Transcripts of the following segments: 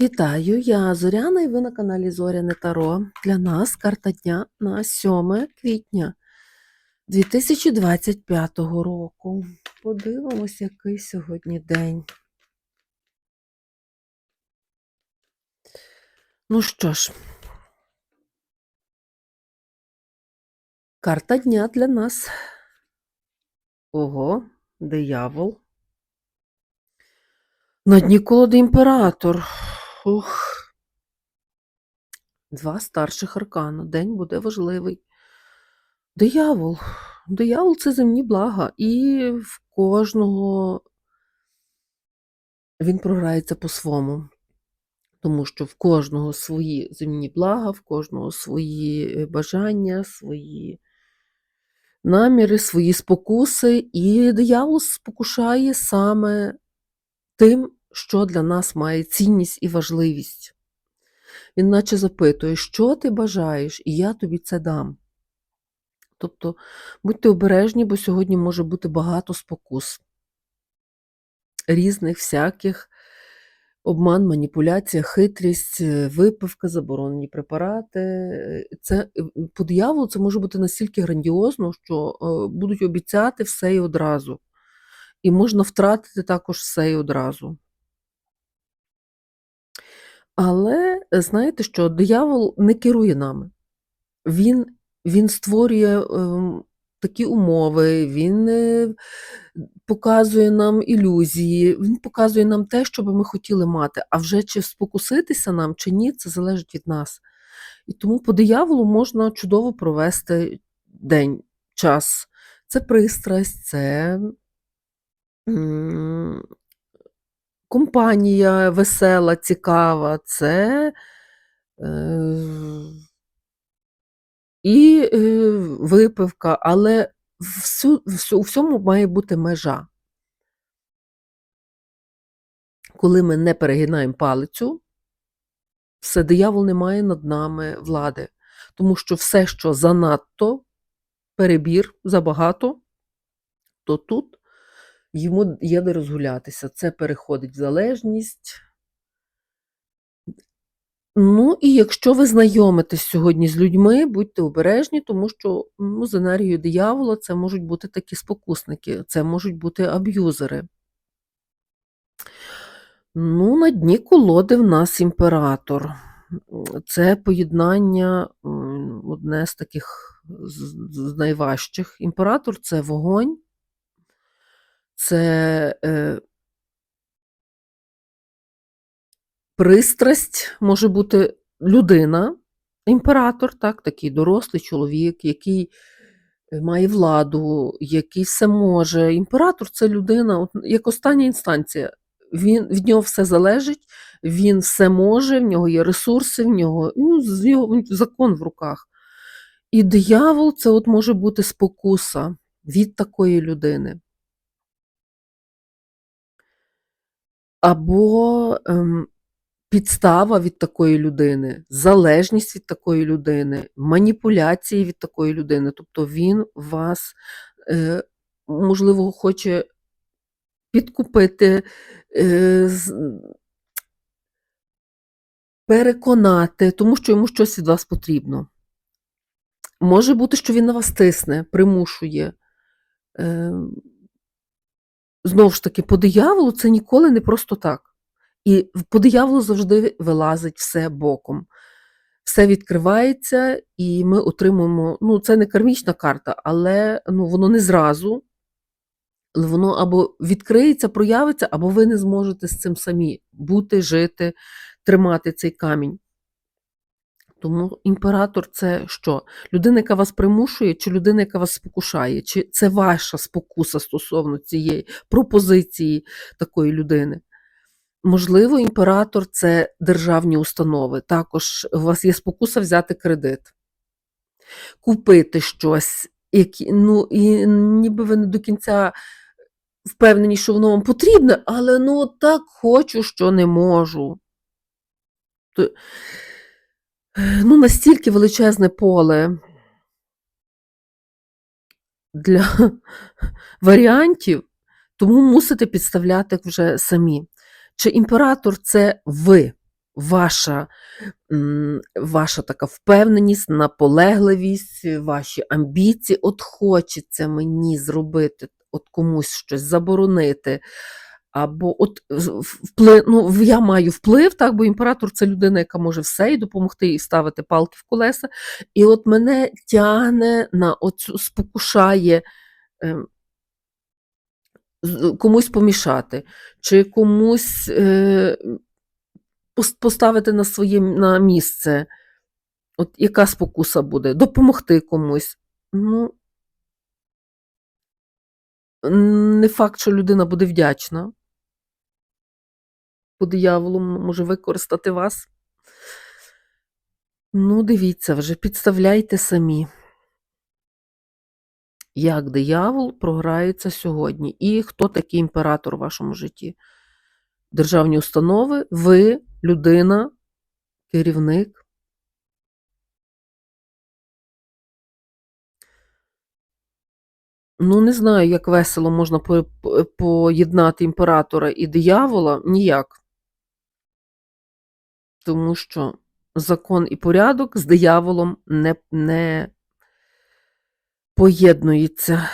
Вітаю, я Зоряна і ви на каналі Зоряне Таро. Для нас карта дня на 7 квітня 2025 року. Подивимось, який сьогодні день. Ну що ж, карта дня для нас. Ого, диявол. На дні колоди імператор. Ух. Два старших аркана. День буде важливий. Диявол. Диявол це земні блага. І в кожного він програється по-своєму. Тому що в кожного свої земні блага, в кожного свої е, бажання, свої наміри, свої спокуси. І диявол спокушає саме тим, що для нас має цінність і важливість. Він наче запитує, що ти бажаєш, і я тобі це дам. Тобто будьте обережні, бо сьогодні може бути багато спокус, різних всяких обман, маніпуляція, хитрість, е, випивка, заборонені препарати. Е, Це е, по дияволу це може бути настільки грандіозно, що будуть обіцяти все і одразу. І можна втратити також все і одразу. Але е, знаєте що, диявол не керує нами. Він, він створює ем, такі умови, він е, показує нам ілюзії, він показує нам те, що би ми хотіли мати. А вже чи спокуситися нам, чи ні, це залежить від нас. І тому по дияволу можна чудово провести день, час. Це пристрасть, це компанія весела, цікава, це е, і е, випивка, але всю, всю, у всьому має бути межа. Коли ми не перегинаємо палицю, все диявол не має над нами влади. Тому що все, що занадто, перебір, забагато, то тут йому є де розгулятися. Це переходить в залежність. Ну, і якщо ви знайомитесь сьогодні з людьми, будьте обережні, тому що ну, з енергією диявола це можуть бути такі спокусники, це можуть бути аб'юзери. Ну, на дні колоди в нас імператор. Це поєднання одне з таких з найважчих. Імператор це вогонь, це е, пристрасть, може бути людина, імператор, так, такий дорослий чоловік, який е, має владу, який все може. Імператор це людина, як остання інстанція. Він, від нього все залежить, він все може, в нього є ресурси, в нього ну, з його закон в руках. І диявол це от може бути спокуса від такої людини. Або ем, підстава від такої людини, залежність від такої людини, маніпуляції від такої людини. Тобто він вас, е, можливо, хоче підкупити, е, з- переконати, тому що йому щось від вас потрібно. Може бути, що він на вас тисне, примушує. Е, Знову ж таки, по дияволу це ніколи не просто так. І по дияволу завжди вилазить все боком. Все відкривається, і ми отримуємо. Ну, це не кармічна карта, але ну, воно не зразу. Але воно або відкриється, проявиться, або ви не зможете з цим самі бути, жити, тримати цей камінь. Тому імператор це що? Людина, яка вас примушує, чи людина, яка вас спокушає? Чи це ваша спокуса стосовно цієї пропозиції такої людини? Можливо, імператор це державні установи. Також у вас є спокуса взяти кредит, купити щось, які, ну, і ніби ви не до кінця впевнені, що воно вам потрібне, але ну так хочу, що не можу. То, ну, настільки величезне поле для варіантів, тому мусите підставляти вже самі. Чи імператор це ви? ваша, ваша така впевненість, наполегливість, ваші амбіції. От хочеться мені зробити, от комусь щось заборонити. Або от вплив, ну, я маю вплив, так, бо імператор це людина, яка може все і допомогти і ставити палки в колеса. І от мене тягне на оцю, спокушає ем, комусь помішати, чи комусь е, поставити на своє на місце. От яка спокуса буде? Допомогти комусь. Ну, не факт, що людина буде вдячна. По дияволу може використати вас. Ну, дивіться вже, підставляйте самі, як диявол програється сьогодні. І хто такий імператор у вашому житті? Державні установи, ви, людина, керівник. Ну, не знаю, як весело можна поєднати імператора і диявола, ніяк тому що закон і порядок з дияволом не, не поєднується.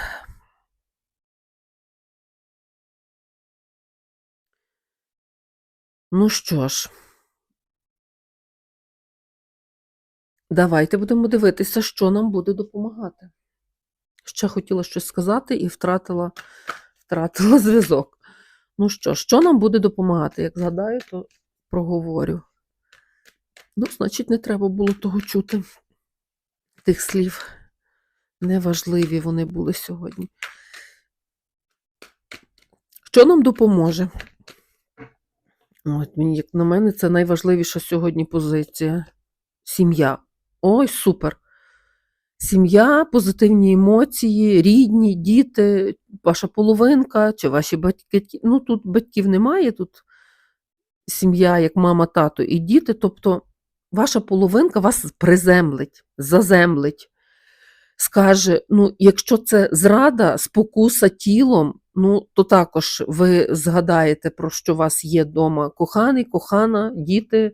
Ну що ж, давайте будемо дивитися, що нам буде допомагати. Ще хотіла щось сказати і втратила, втратила зв'язок. Ну що, що нам буде допомагати? Як згадаю, то проговорю. Ну, значить, не треба було того чути, тих слів. Неважливі вони були сьогодні. Що нам допоможе? От, як на мене, це найважливіша сьогодні позиція. Сім'я. Ой, супер! Сім'я, позитивні емоції, рідні, діти, ваша половинка чи ваші батьки. Ну, тут батьків немає, тут сім'я, як мама, тато і діти. Тобто ваша половинка вас приземлить, заземлить, скаже: ну, якщо це зрада, спокуса тілом, ну, то також ви згадаєте, про що у вас є вдома коханий, кохана, діти,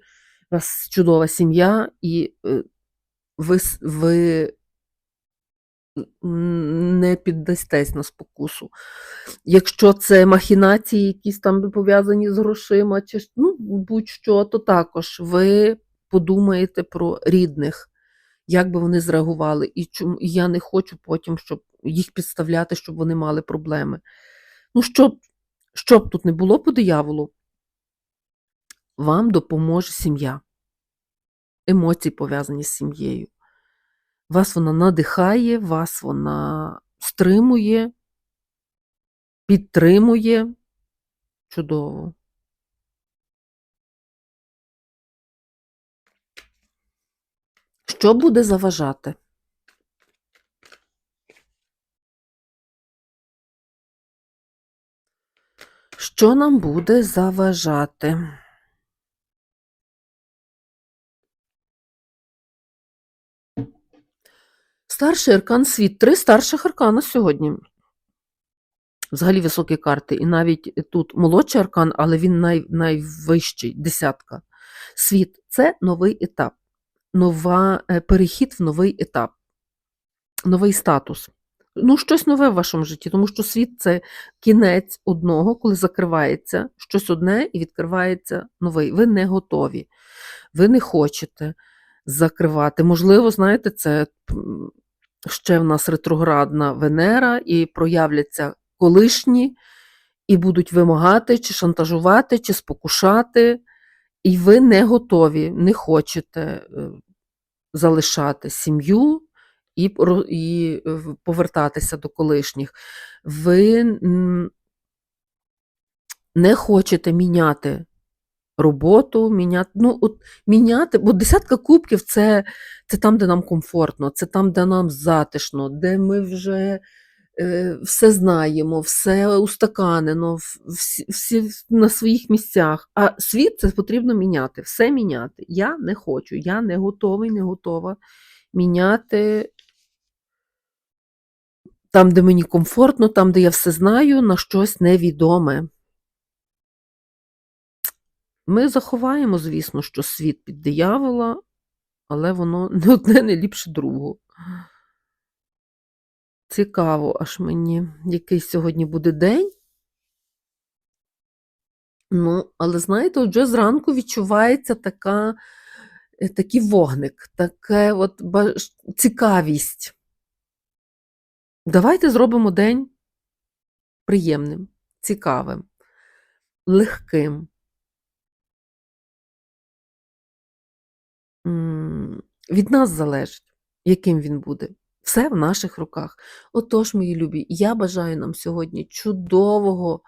у вас чудова сім'я, і е, ви, ви не піддастесь на спокусу. Якщо це махінації, якісь там пов'язані з грошима, чи ну, будь-що, то також ви подумаєте про рідних, як би вони зреагували, і чому я не хочу потім, щоб їх підставляти, щоб вони мали проблеми. Ну, щоб, щоб тут не було по дияволу, вам допоможе сім'я. Емоції пов'язані з сім'єю. Вас вона надихає, вас вона стримує, підтримує. Чудово. Що буде заважати? Що нам буде заважати? Старший аркан світ. Три старших аркана сьогодні. Взагалі високі карти. І навіть тут молодший аркан, але він най, найвищий десятка. Світ це новий етап нова, е, перехід в новий етап, новий статус. Ну, щось нове в вашому житті, тому що світ це кінець одного, коли закривається щось одне і відкривається новий. Ви не готові, ви не хочете закривати. Можливо, знаєте, це ще в нас ретроградна Венера, і проявляться колишні, і будуть вимагати, чи шантажувати, чи спокушати. І ви не готові, не хочете е, залишати сім'ю і і повертатися до колишніх. Ви не хочете міняти роботу, міняти, ну, от, міняти, бо десятка кубків це, це там, де нам комфортно, це там, де нам затишно, де ми вже. Е, все знаємо, все устаканено, всі, всі на своїх місцях. А світ це потрібно міняти, все міняти. Я не хочу, я не готовий, не готова міняти там, де мені комфортно, там, де я все знаю, на щось невідоме. Ми заховаємо, звісно, що світ під диявола, але воно не одне не ліпше другого. Цікаво аж мені, який сьогодні буде день. Ну, але знаєте, вже зранку відчувається така, е, такий вогник, таке от цікавість. Давайте зробимо день приємним, цікавим, легким. Від нас залежить, яким він буде. Все в наших руках. Отож, мої любі, я бажаю нам сьогодні чудового,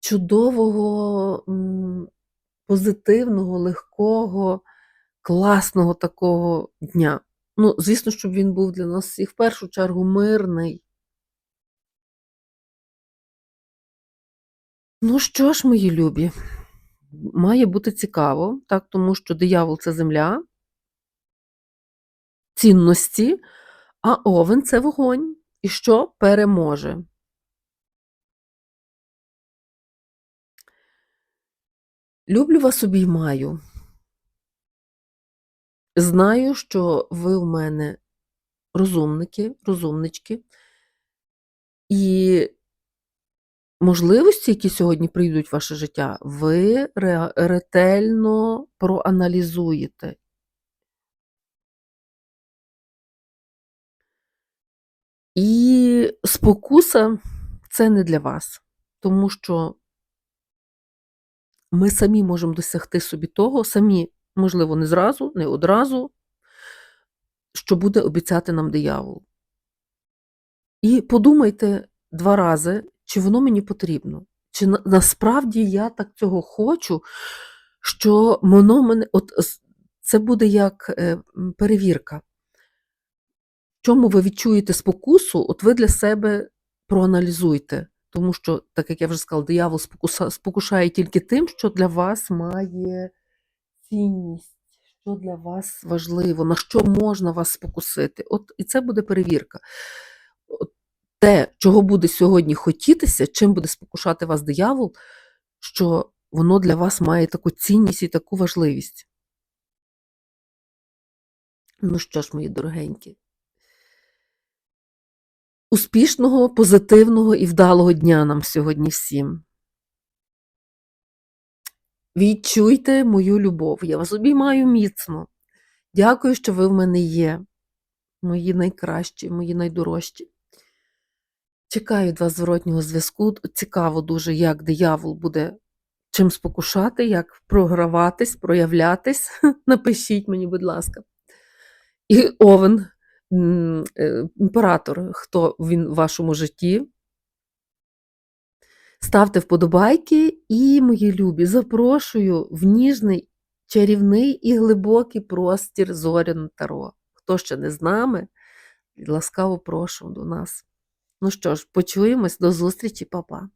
чудового, позитивного, легкого, класного такого дня. Ну, звісно, щоб він був для нас всіх в першу чергу мирний. Ну що ж, мої любі, має бути цікаво, так, тому що диявол це земля, цінності, а овен це вогонь. І що переможе? Люблю вас обіймаю. Знаю, що ви у мене розумники, розумнички. І можливості, які сьогодні прийдуть в ваше життя, ви ретельно проаналізуєте. І спокуса це не для вас, тому що ми самі можемо досягти собі того, самі, можливо, не зразу, не одразу, що буде обіцяти нам диявол. І подумайте два рази, чи воно мені потрібно, чи на- насправді я так цього хочу, що воно мене. От це буде як е, перевірка. Чому ви відчуєте спокусу, от ви для себе проаналізуйте. Тому що, так як я вже сказала, диявол спокушає тільки тим, що для вас має цінність, що для вас важливо, на що можна вас спокусити. От і це буде перевірка. От те, чого буде сьогодні хотітися, чим буде спокушати вас диявол, що воно для вас має таку цінність і таку важливість. Ну що ж, мої дорогенькі, успішного, позитивного і вдалого дня нам сьогодні всім. Відчуйте мою любов. Я вас обіймаю міцно. Дякую, що ви в мене є. Мої найкращі, мої найдорожчі. Чекаю від вас зворотнього зв'язку. Цікаво дуже, як диявол буде чим спокушати, як програватись, проявлятись. Напишіть мені, будь ласка. І Овен, імператор, хто він в вашому житті. Ставте вподобайки і, мої любі, запрошую в ніжний, чарівний і глибокий простір Зоряне Таро. Хто ще не з нами, ласкаво прошу до нас. Ну що ж, почуємось, до зустрічі, па-па.